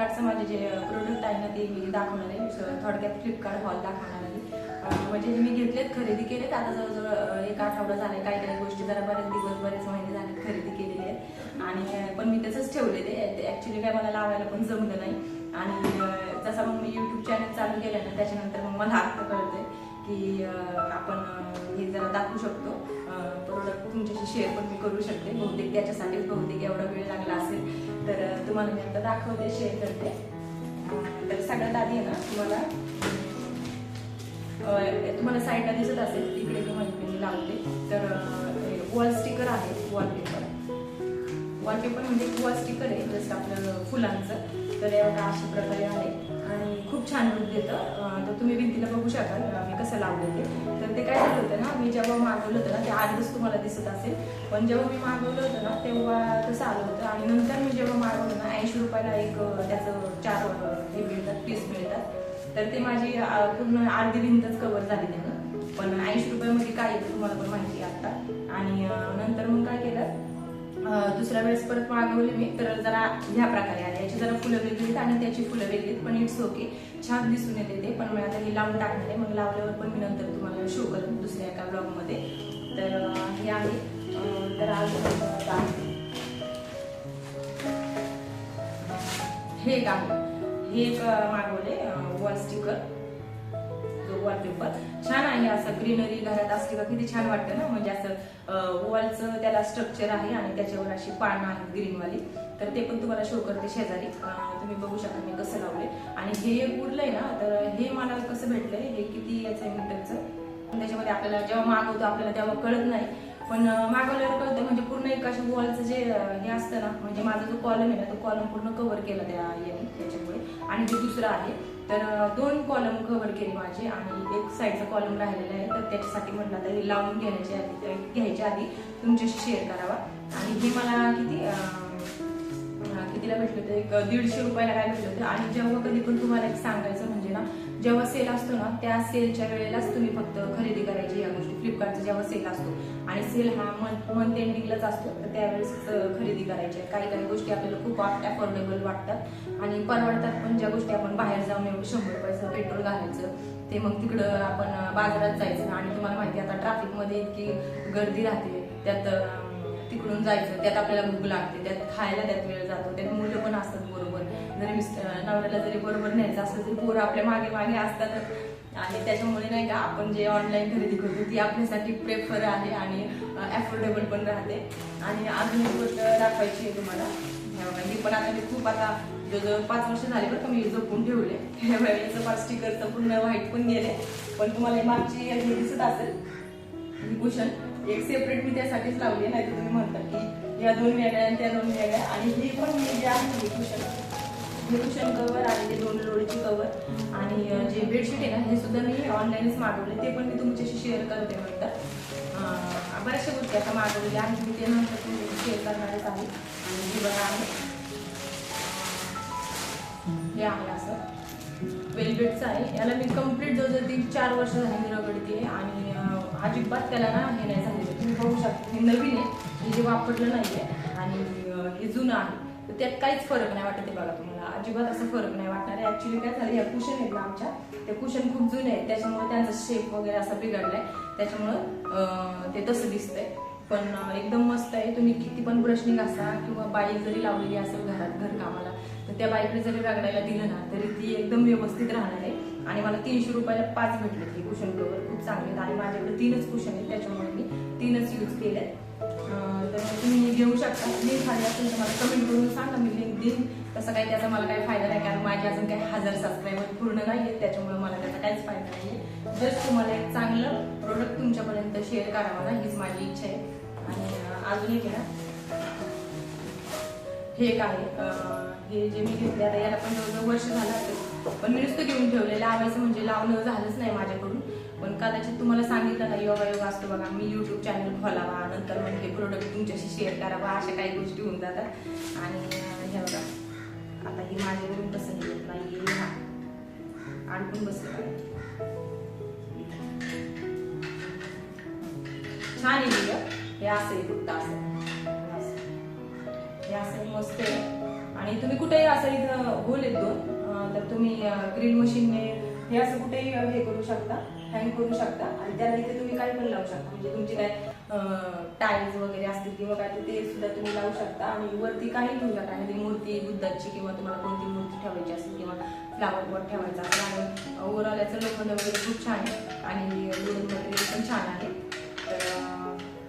फ्लिपकार्टचं माझे जे प्रोडक्ट आहे ना ते मी दाखवणार आहे. थोडक्यात फ्लिपकार्ट हॉल दाखवणार आहे. म्हणजे मी घेतलेत खरेदी केलेत आता जवळजवळ एक आठवडा झाला काही काही गोष्टी जरा बरेच दिवस बरेच महिने झाले खरेदी केलेली आहेत. आणि पण मी तसंच ठेवलेले ते काय मला लावायला पण जमलं नाही. आणि जसा मग मी यूट्यूब चॅनल चालू केलं ना त्याच्यानंतर मग मला अर्थ कळतंय की आपण हे जरा दाखवू शकतो. प्रोडक्ट तुमच्याशी शेअर पण मी करू शकते. बहुतेक त्याच्यासाठीच बहुतेक एवढा वेळ लागला असेल. तर तुम्हाला मी आता दाखवते शेअर करते. तर सगळ्यात आधी आहे ना तुम्हाला तुम्हाला साईडला दिसत असेल तिकडे तुम्हाला मी लावते. तर वॉल स्टिकर आहे वॉलपेपर वॉलपेपर म्हणजे वॉल स्टिकर आहे जसं आपलं फुलांचं. तर एवढा अशा प्रकारे आहे. आणि खूप छान लुक देतं. तर तुम्ही भिंतीला बघू शकाल मी कसं लावलं ते तर ते काय झालं होतं ना मी जेव्हा मागवलं होतं ना ते आधीच तुम्हाला दिसत असेल पण जेव्हा मी मागवलं होतं ना तेव्हा तसं आलं होतं. आणि नंतर मी जेव्हा मागवलं ना ऐंशी रुपयाला एक त्याचं चार हे मिळतात पीस मिळतात. तर ते माझी पूर्ण अर्धी भिंतच कवर झाली त्यानं. पण ऐंशी रुपयामध्ये काय येतं तुम्हाला पण माहिती आहे आता. आणि नंतर मग काय केलं दुसऱ्या वेळेस परत मागवली मी तर जरा ह्या प्रकारे आले याची जरा फुलं वेगळी आहेत आणि त्याची फुलं वेगळी आहेत पण इट्स ओके छान दिसून येते ते पण मी आता हे लावून टाकणार आहे. मग लावल्यावर पण मी नंतर तुम्हाला शो करेन दुसऱ्या एका ब्लॉगमध्ये तर हे आहे. तर आज हे एक आहे. हे एक मागवले जो छान आहे असं ग्रीनरी घरात असली का किती छान वाटतं ना? म्हणजे असं वॉलचं त्याला स्ट्रक्चर आहे आणि त्याच्यावर अशी पानं आहेत ग्रीनवाली तर ते पण तुम्हाला शो करते शेजारी. तुम्ही बघू शकता मी कसं लावले आणि हे उरलंय ना तर हे मला कसं भेटलंय? हे किती याचं आहे मीटरचं त्याच्यामध्ये आपल्याला जेव्हा मागवतो आपल्याला तेव्हा कळत नाही. पण मागवल्यावर कळतं. म्हणजे पूर्ण एक अशा वॉलचं जे हे असतं ना म्हणजे माझा जो कॉलम आहे ना तो कॉलम पूर्ण कव्हर केला त्या याने त्याच्यामुळे. आणि जे दुसरं आहे तर दोन कॉलम कव्हर केले माझे आणि एक साईडचा कॉलम राहिलेला आहे. तर त्याच्यासाठी म्हटलं आता हे लावून घेण्याच्या आधी घ्यायच्या आधी तुमच्याशी शेअर करावा. आणि हे मला किती कितीला भेटलं होतं? एक दीडशे रुपयाला काय भेटलं होतं? आणि जेव्हा कधी पण तुम्हाला एक सांगायचं म्हणजे ना जेव्हा सेल असतो ना त्या सेलच्या वेळेलाच तुम्ही फक्त खरेदी करायची या गोष्टी. फ्लिपकार्टचा जेव्हा सेल असतो आणि सेल हा मंथ मंथ एंडिंगलाच असतो. तर त्यावेळेस खरेदी करायची. काही काही गोष्टी आपल्याला खूप अफोर्डेबल वाटतात. आणि परवडतात पण ज्या गोष्टी आपण बाहेर जाऊन एवढं शंभर रुपयाचं पेट्रोल घालायचं ते मग तिकडं आपण बाजारात जायचं. आणि तुम्हाला माहिती आता ट्रॅफिकमध्ये इतकी गर्दी राहते. त्यात तिकडून जायचं त्यात आपल्याला भूक लागते. त्यात खायला त्यात वेळ जातो. त्यात मुलं पण असतात बरोबर. जरी मिस्टर नवऱ्याला जरी बरोबर न्यायचं असलं तरी पोरं आपल्या मागे मागे असतातच आणि त्याच्यामुळे नाही का आपण जे ऑनलाईन खरेदी करतो ती आपल्यासाठी प्रेफर आहे आणि अफोर्डेबल पण राहते. आणि अजून एक गोष्ट दाखवायची आहे तुम्हाला. ही पण आता मी खूप आता जवळजवळ पाच वर्ष झाले बरं का मी जपून ठेवले. याचं पाच स्टिकरचं पूर्ण व्हाईट पण गेले पण तुम्हाला मागची हे दिसत असेल ही कुशन एक सेपरेट मी त्यासाठीच लावली नाही तर तुम्ही म्हणता की या दोन वेगळ्या आणि त्या दोन वेगळ्या. आणि हे पण मी जे आहे हे कुशन कुशन कवर आणि ते दोन लोडची कवर आणि जे बेडशीट आहे ना हे सुद्धा मी ऑनलाईनच मागवले. ते पण मी तुमच्याशी शेअर करते म्हणतात बऱ्याचशा गोष्टी आता मागवलेल्या आणि मी ते नंतर तुमच्याशी शेअर करणारच आहे. आणि हे बघा आहे. हे आहे असं. वेलवेटचं आहे. याला मी कंप्लीट जवळजवळ तीन चार वर्ष झाली मी रगडते आणि अजिबात त्याला ना हे नाही झालेलं. तुम्ही बघू शकता. हे नवीन आहे. हे जे वापरलं नाही आहे आणि हे जुनं आहे. तर त्यात काहीच फरक नाही वाटत आहे बघा तुम्हाला. अजिबात असं फरक नाही वाटणार आहे. ऍक्च्युली काय झालं या कुशन आहेत ना आमच्या ते कुशन खूप जुने आहेत. त्याच्यामुळे त्यांचा शेप वगैरे असा बिघडलाय. त्याच्यामुळं ते तसं दिसतंय. पण एकदम मस्त आहे. तुम्ही किती पण ब्रशनी घासा किंवा बाई जरी लावलेली असेल घरात घरकामाला तर त्या बाईकडे जरी रगडायला दिलं ना तरी ती एकदम व्यवस्थित राहणार आहे. आणि मला तीनशे रुपयाला पाच भेटले ती कुशन कवर खूप चांगले आहेत. आणि माझ्याकडे तीनच कुशन आहेत. त्याच्यामुळे मी तीनच यूज केले तुम्ही घेऊ शकता. लिंक हवी असेल तर मला कमेंट करून सांगा. मी लिंक देईन. तसं काही त्याचा मला काही फायदा नाही. कारण माझे अजून काही हजार सबस्क्रायबर पूर्ण नाही आहेत त्याच्यामुळे मला त्याचा काहीच फायदा नाही आहे जस्ट तुम्हाला एक चांगलं प्रोडक्ट तुमच्यापर्यंत शेअर करावं ना. हीच माझी इच्छा आहे. आणि अजून एक ना हे एक आहे. हे जे मी घेतले आता याला पण जवळजवळ वर्ष झालं असेल. पण मी नुसतं घेऊन ठेवलेलं लावायचं म्हणजे लावणं झालंच नाही माझ्याकडून. पण कदाचित तुम्हाला सांगितलं ना योगा योग असतो बघा मी युट्यूब चॅनल खोलावा नंतर मग हे प्रोडक्ट तुमच्याशी शेअर करावा अशा काही गोष्टी होऊन जातात. आणि हे बघा आता ही माझ्याकडून कसं येत नाही हा अडकून बसलं छान आहे हे असं आहे फक्त असं. असं. हे असं मस्त आहे. आणि तुम्ही कुठेही असं इथं होल आहेत दोन तर तुम्ही ग्रिल मशीनने हे असं कुठेही हे करू शकता हँग करू शकता. आणि त्याला तिथे तुम्ही काही पण लावू शकता. म्हणजे तुमचे काय टाईल्स वगैरे असतील किंवा काय तर ते सुद्धा तुम्ही लावू शकता. आणि वरती काही ठेवू शकता. आणि ती मूर्ती बुद्धाची किंवा तुम्हाला कोणती मूर्ती ठेवायची असेल किंवा फ्लावर पॉट ठेवायचा असेल. आणि ओव्हरऑल याचं लोखंड वगैरे खूप छान आहे. आणि लोन वगैरे पण छान आहे.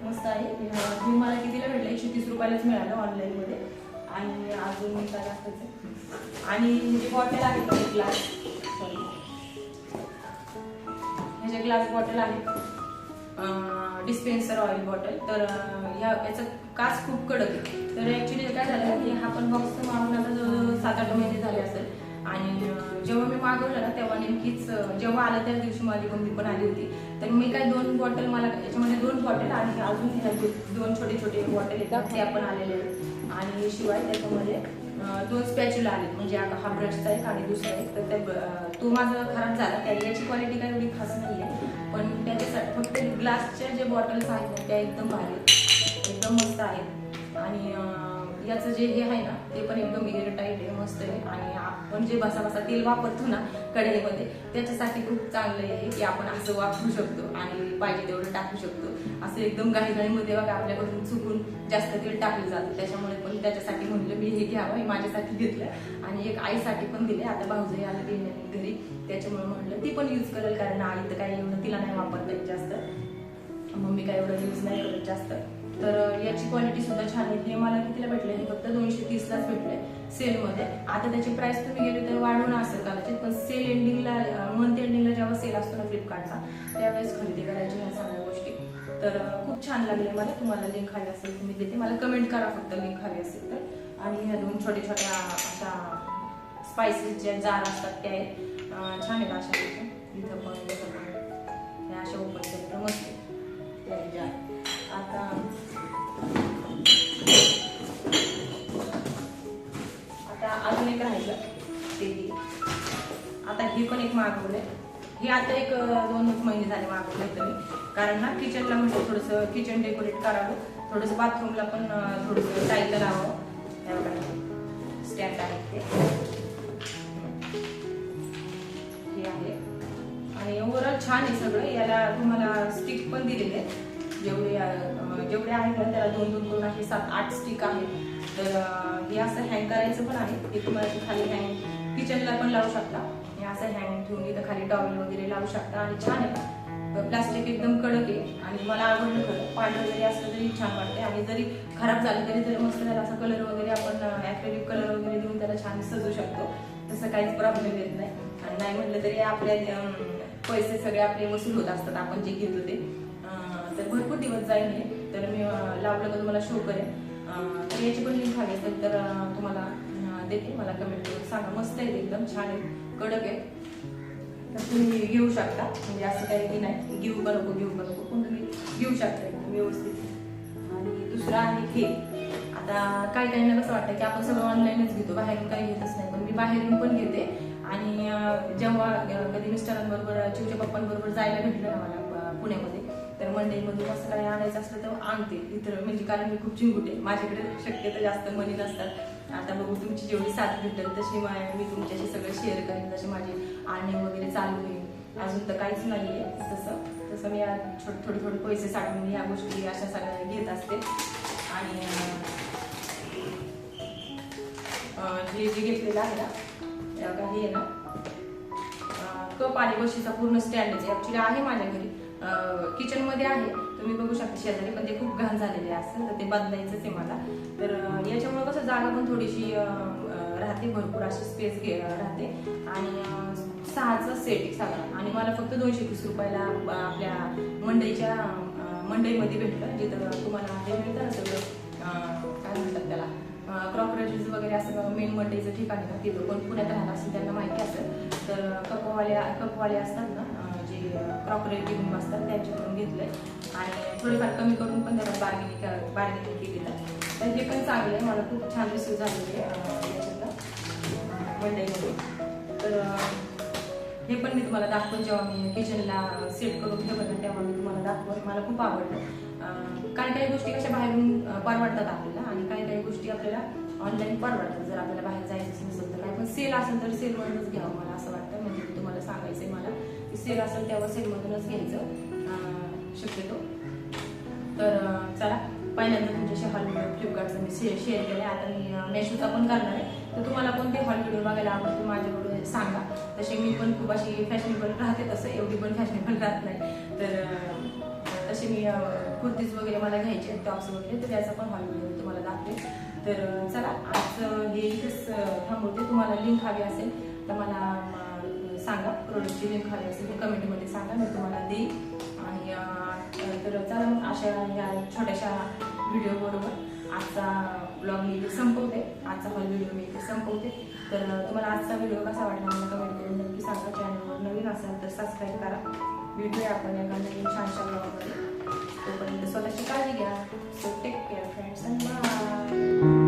मस्त आहे. हे- मला कितीला भेटलं? एकशे तीस रुपयालाच मिळालं ऑनलाईनमध्ये आणि अजून मी काय आणि जे बॉटल आहे ना ग्लास म्हणजे जे ग्लास बॉटल आहे डिस्पेन्सर ऑइल बॉटल तर ह्या याचं काच खूप कडक आहे. तर ऍक्च्युली काय झालं की हा पण बॉक्स मागून आता जवळ सात आठ महिने झाले असेल. आणि जेव्हा मी मागवलं ना तेव्हा नेमकीच जेव्हा आलं त्या दिवशी माझी मम्मी पण आली होती. तर मी काय दोन बॉटल मला याच्यामध्ये दोन बॉटल आणि अजून दोन छोटे छोटे बॉटल येतात ते पण आलेले आहेत. आणि शिवाय त्याच्यामध्ये दोन स्पॅच्युला आले म्हणजे हा ब्रशचा एक आणि दुसरा एक. तर त्या तो माझा खराब झाला. त्या याची क्वालिटी काही एवढी खास नाही आहे पण त्याच्यासाठी फक्त ग्लासच्या जे बॉटल्स आहेत त्या एकदम भारी आहेत. एकदम मस्त आहेत. आणि याचं जे हे आहे ना ते पण एकदम एअर टाईट आहे मस्त आहे. आणि आपण जे बसा बसा तेल वापरतो ना कढईमध्ये त्याच्यासाठी खूप चांगलं आहे की आपण असं वापरू शकतो आणि पाहिजे तेवढं टाकू शकतो. असं एकदम घाईघाईमध्ये बघा आपल्याकडून चुकून जास्त तेल टाकलं जातं. त्याच्यामुळे पण त्याच्यासाठी म्हणलं मी हे घ्यावं हे माझ्यासाठी घेतलं. आणि एक आईसाठी पण दिले आता भाऊजही आलं गेले घरी. त्याच्यामुळे म्हणलं ती पण यूज करेल कारण आई तर काही एवढं तिला नाही वापरता येत जास्त. मम्मी काय एवढं यूज नाही करत जास्त. तर याची क्वालिटी सुद्धा छान आहे. हे मला कितीला भेटले हे फक्त दोनशे तीसलाच भेटले सेलमध्ये आता त्याची प्राइस तुम्ही गेली तर वाढून असेल कदाचित पण सेल एंडिंगला मंथ एंडिंगला जेव्हा सेल असतो ना फ्लिपकार्टचा त्यावेळेस खरेदी करायची ह्या सगळ्या गोष्टी. तर खूप छान लागले मला. तुम्हाला लिंक हवी असेल तुम्ही देते. मला कमेंट करा फक्त लिंक हवी असेल तर. आणि ह्या दोन छोट्या छोट्या अशा स्पायसेस ज्या जार असतात त्या आहेत. छान आहेत अशा इथं पण इथं अशा ओपन केलं तर मस्त जार आता आता अजून एक राहिलं ते. आता हे पण एक मागवलंय. हे आता एक दोन महिने झाले मागवलं होतं मी कारण ना किचनला म्हणजे थोडंसं किचन डेकोरेट करावं. थोडंसं बाथरूमला पण थोडंसं टाईलला लावावं. स्टँड आहे ते. हे आहे. आणि ओव्हरऑल छान आहे सगळं. याला तुम्हाला स्टिक पण दिलेले आहेत. जेवढे जेवढे आहेत ना त्याला दोन दोन करून असे सात आठ स्टिक आहेत. तर हे असं हँग करायचं पण आहे. हे तुम्हाला खाली हँग किचनला पण लावू शकता. हे असं हँग ठेवून इथं खाली टॉवेल वगैरे लावू शकता. आणि छान आहे. प्लास्टिक एकदम कडक आहे. आणि मला आवडलं खरं. पांढरं जरी असलं तरी छान वाटते आणि जरी खराब झालं तरी तरी मस्त त्याला असा कलर वगैरे आपण ॲक्रेलिक कलर वगैरे देऊन त्याला छान सजू शकतो. तसं काहीच प्रॉब्लेम येत नाही. आणि नाही म्हटलं तरी आपल्या पैसे सगळे आपले वसूल होत असतात. आपण जे घेतो ते. तर भरपूर दिवस जाईल हे. तर मी लावलं तर तुम्हाला शो करेन. तर याची पण लिंक हवी असेल तर तुम्हाला देते. मला कमेंट करून सांगा. मस्त आहे एकदम छान आहे. कडक आहे. तर तुम्ही घेऊ शकता. म्हणजे असं काही की नाही. घेऊ का नको घेऊ का नको. पण तुम्ही घेऊ शकता एकदम व्यवस्थित. आणि दुसरं आहे हे. आता काही काहींना कसं वाटतं की आपण सगळं ऑनलाईनच घेतो. बाहेरून काही घेतच नाही. पण मी बाहेरून पण घेते. आणि जेव्हा कधी मिस्टरांबरोबर चिवच्या पप्पांबरोबर जायला भेटलं ना मला पुण्यामध्ये तर मंडईमधून असं काही आणायचं असलं तर आणते. इतर म्हणजे कारण मी खूप चिंगुटे माझ्याकडे शक्यतो जास्त मनी नसतात. आता बघू तुमची जेवढी साथ भेटेल तशी मी तुमच्याशी सगळं शेअर करेन. तसे माझे आणणे वगैरे चालू होईल अजून तर काहीच नाही आहे तसं तसं मी आज छोटे थोडे थोडे पैसे साठवून ह्या गोष्टी अशा सगळ्या घेत असते. आणि हे जे घेतलेलं आहे ना त्या काही आहे ना कप आणि बशीचा पूर्ण स्टँड आहे. आहे माझ्या घरी किचनमध्ये आहे. तुम्ही बघू शकता शेजारी पण ते खूप घाण झालेले असतात तर ते बदलायचंच आहे मला. तर याच्यामुळं याच्यामुळे कसं जागा पण थोडीशी राहते भरपूर अशी स्पेस घे राहते. आणि सहाचं सहाचा सेट आहे आणि मला फक्त दोनशे तीस रुपयाला आपल्या मंडईच्या मंडईमध्ये भेटलं जिथं तुम्हाला हे मिळतं सगळं काय म्हणतात त्याला क्रॉकरेजेस वगैरे असं मेन मंडईचं ठिकाण आहे ना तिथं कोण पुण्यात राहत असेल त्यांना माहिती असेल. तर कपवाले कपवाले असतात ना क्रॉकरी घेऊन असतात त्यांच्याकडून घेतलंय. आणि थोडेफार कमी करून पण त्याला बार्गेनिंग बार्गेनिंग केली तर हे पण चांगलं आहे मला खूप छान रिसिव्ह झालेले आहे याच्यातलं. मंडईमध्ये. तर हे पण मी तुम्हाला दाखवून जेव्हा मी किचनला सेट करून ठेवलं तेव्हा मी तुम्हाला दाखवून मला खूप आवडलं काही काही गोष्टी कशा बाहेरून परवडतात आपल्याला आणि काही काही गोष्टी आपल्याला ऑनलाईन परवडतात. जर आपल्याला बाहेर जायचं नसेल तर. काय पण सेल असेल तर सेलवरूनच घ्यावं मला असं वाटतं. म्हणजे तुम्हाला तुम्हाला आहे मला. सेल असेल त्यावर सेलमधूनच घ्यायचं. शक्यतो. तर चला. पहिल्यांदा तुमच्याशी हॉल व्हिडिओ फ्लिपकार्टचा मी शे शेअर केला आता मी मेशोचा पण करणार आहे. तर तुम्हाला कोणते हॉल व्हिडिओ बघायला आवडतो माझ्याकडून सांगा. तसे मी पण खूप अशी फॅशनेबल राहते तसं. एवढी पण फॅशनेबल राहत नाही. तर तसे मी कुर्तीज वगैरे मला घ्यायचे टॉप्स वगैरे. तर त्याचा पण हॉल व्हिडिओ तुम्हाला दाखवेल तर चला. आज हे इथेच थांबवते. तुम्हाला लिंक हवी असेल तर मला सांगा. प्रोडक्टची लिंक खाली असेल तर कमेंटमध्ये सांगा. मी तुम्हाला देईन. आणि तर चला मग अशा या छोट्याशा व्हिडिओबरोबर आजचा ब्लॉग मी इथे संपवते. आजचा हॉल व्हिडिओ मी इथे संपवते. तर तुम्हाला आजचा व्हिडिओ कसा वाटला मला कमेंट करून नक्की सांगा. चॅनलवर नवीन असाल तर सबस्क्राईब करा. भेटूया आपण एका नवीन छानशा ब्लॉगमध्ये तोपर्यंत स्वतःची काळजी घ्या. So take care friends and bye